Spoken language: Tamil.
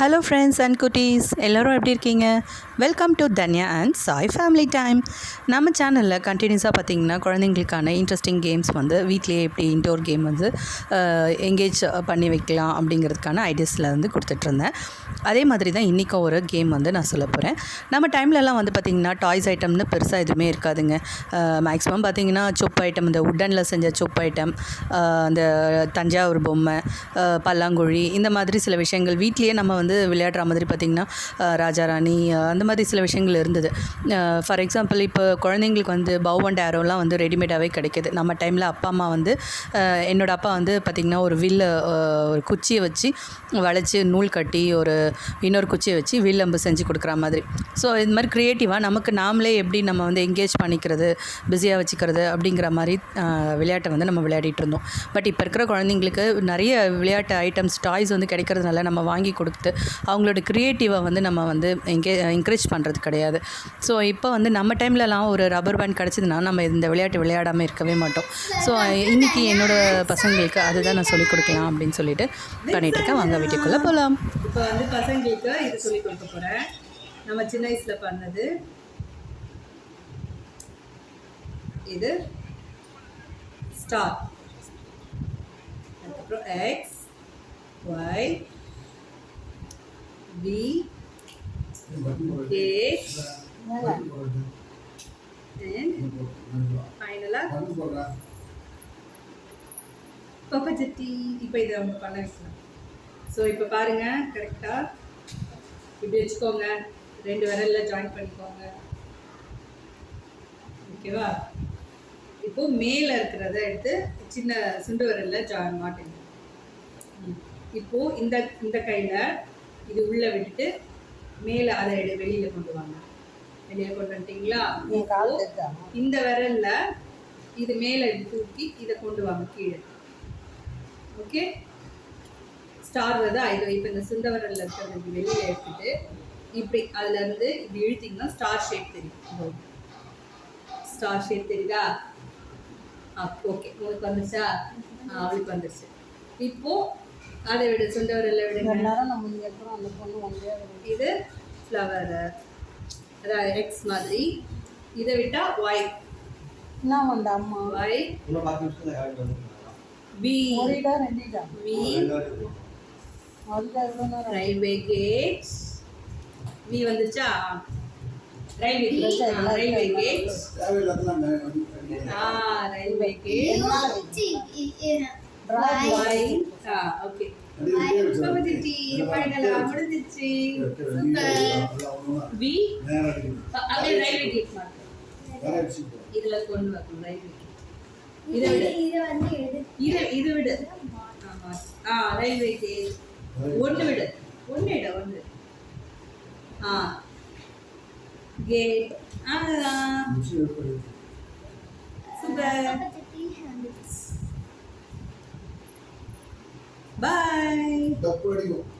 ஹலோ ஃப்ரெண்ட்ஸ் அண்ட் குட்டீஸ் எல்லோரும் எப்படி இருக்கீங்க? Welcome to Dhanya and Sai family time நம்ம சேனலில் கண்டினியூஸாக பார்த்தீங்கன்னா குழந்தைங்களுக்கான இன்ட்ரெஸ்டிங் கேம்ஸ் வந்து வீட்லேயே எப்படி இன்டோர் கேம் வந்து எங்கேஜ் பண்ணி வைக்கலாம் அப்படிங்கிறதுக்கான ஐடியாஸில் வந்து கொடுத்துட்ருந்தேன். அதே மாதிரி தான் இன்றைக்கும் ஒரு கேம் வந்து நான் சொல்ல போகிறேன் நம்ம டைம்லலாம் வந்து பார்த்திங்கன்னா டாய்ஸ் ஐட்டம்னு பெருசாக எதுவுமே இருக்காதுங்க. மேக்ஸிமம் பார்த்திங்கன்னா சொப்பு ஐட்டம் இந்த உட்டனில் செஞ்ச சொப்பு ஐட்டம் அந்த தஞ்சாவூர் பொம்மை பல்லாங்குழி இந்த மாதிரி சில விஷயங்கள் வீட்லேயே நம்ம வந்து விளையாடுற மாதிரி பார்த்திங்கன்னா ராஜா ராணி அந்த மாதிரி சில விஷயங்கள் இருந்தது. ஃபார் எக்ஸாம்பிள் இப்போ குழந்தைங்களுக்கு வந்து பவ் அண்ட் ஆரோலாம் வந்து ரெடிமேடாகவே கிடைக்கிது. நம்ம டைமில் அப்பா அம்மா வந்து என்னோடய என்னோட அப்பா வந்து பார்த்திங்கன்னா ஒரு வில்ல ஒரு குச்சியை வச்சு வளைச்சி நூல் கட்டி ஒரு இன்னொரு குச்சியை வச்சு வில்லம்பு செஞ்சு கொடுக்குற மாதிரி. ஸோ இது மாதிரி க்ரியேட்டிவாக நமக்கு நாமளே எப்படி நம்ம வந்து என்கேஜ் பண்ணிக்கிறது பிஸியாக வச்சுக்கிறது அப்படிங்கிற மாதிரி விளையாட்டை வந்து நம்ம விளையாடிட்டு இருந்தோம். பட் இப்போ இருக்கிற குழந்தைங்களுக்கு நிறைய விளையாட்டு ஐட்டம்ஸ் டாய்ஸ் வந்து கிடைக்கிறதுனால நம்ம வாங்கி கொடுத்து அவங்களோட க்ரியேட்டிவை வந்து நம்ம வந்து எங்கே என்கரேஜ் பண்ணுறது கிடையாது. ஸோ இப்போ வந்து நம்ம டைம்லலாம் ஒரு ரப்பர் பேண்ட் கிடச்சிதுன்னா நம்ம இந்த விளையாட்டு விளையாடாமல் இருக்கவே மாட்டோம். ஸோ இன்றைக்கி என்னோட பசங்களுக்கு அதுதான் நான் சொல்லிக் கொடுக்கலாம் அப்படின்னு சொல்லிட்டு பண்ணிகிட்டு இருக்கேன். வாங்க வீட்டுக்குள்ளே போகலாம் இப்போ வந்து பசங்களுக்கு இது சொல்லி கொடுக்க போகிறேன் நம்ம சின்ன வயசில் பண்ணது. இது ஸ்டார் அதுக்கப்புறம் எக்ஸ் ஒய் பி ஏ ஃபைனலாக பப்பா சட்டி இப்போ இதை நம்ம பண்ண வைக்கலாம் ஸோ இப்போ பாருங்க கரெக்டாக இப்படி வச்சுக்கோங்க. ரெண்டு விரல்ல ஜாயின் பண்ணிக்கோங்க. ஓகேவா இப்போ மேலே இருக்கிறத எடுத்து சின்ன சுண்டு விரல்ல ஜாயின் மாட்டேங்க. ம். இப்போ இந்த இந்த கையில் இது உள்ள விட்டுட்டு மேலே அதை எடு வெளியில கொண்டு வாங்க. வெளியில கொண்டு வந்துட்டீங்களா? இந்த விரல்ல இது மேலே தூக்கி இதை கொண்டு வாங்க கீழே. ஓகே? ஸ்டார் வருதா இது இப்போ இந்த சுண்டவரல்ல இருக்கிறது இப்படி வெளியில எடுத்துட்டு இப்படி அதுல இருந்து இப்படி இழுத்தீங்கன்னா ஸ்டார் ஷேப் தெரியும். ஸ்டார் ஷேப் தெரியுதா? ஓகே. உங்களுக்கு வந்துருச்சா? ஆ அவளுக்கு வந்துருச்சு. இப்போ அதை விட சுண்டவரல்ல விடுங்க. இது. ஃப்ளவர் அதாவது எக்ஸ் மாதிரி. இதை விட்டா Y Y B V railway gate V வந்துச்சா ரயில்வே ரயில்வே கேட் ஆ ரயில்வே கேட் ஒய் ஆ ஓகே முடிஞ்சிச்சு வி அப்படியே ரயில்வே கேட் மார்க் இதுல கொண்டு வரணும் ரயில்வே கேட் இதை விட இதை இது விடு ஆமா ஆ ரயில்வே கேட் ஒன்று விடு ஒன்று இட ஒன்று ஆ கேட் அவ்வளோதான் சூப்பர் doctor, digo,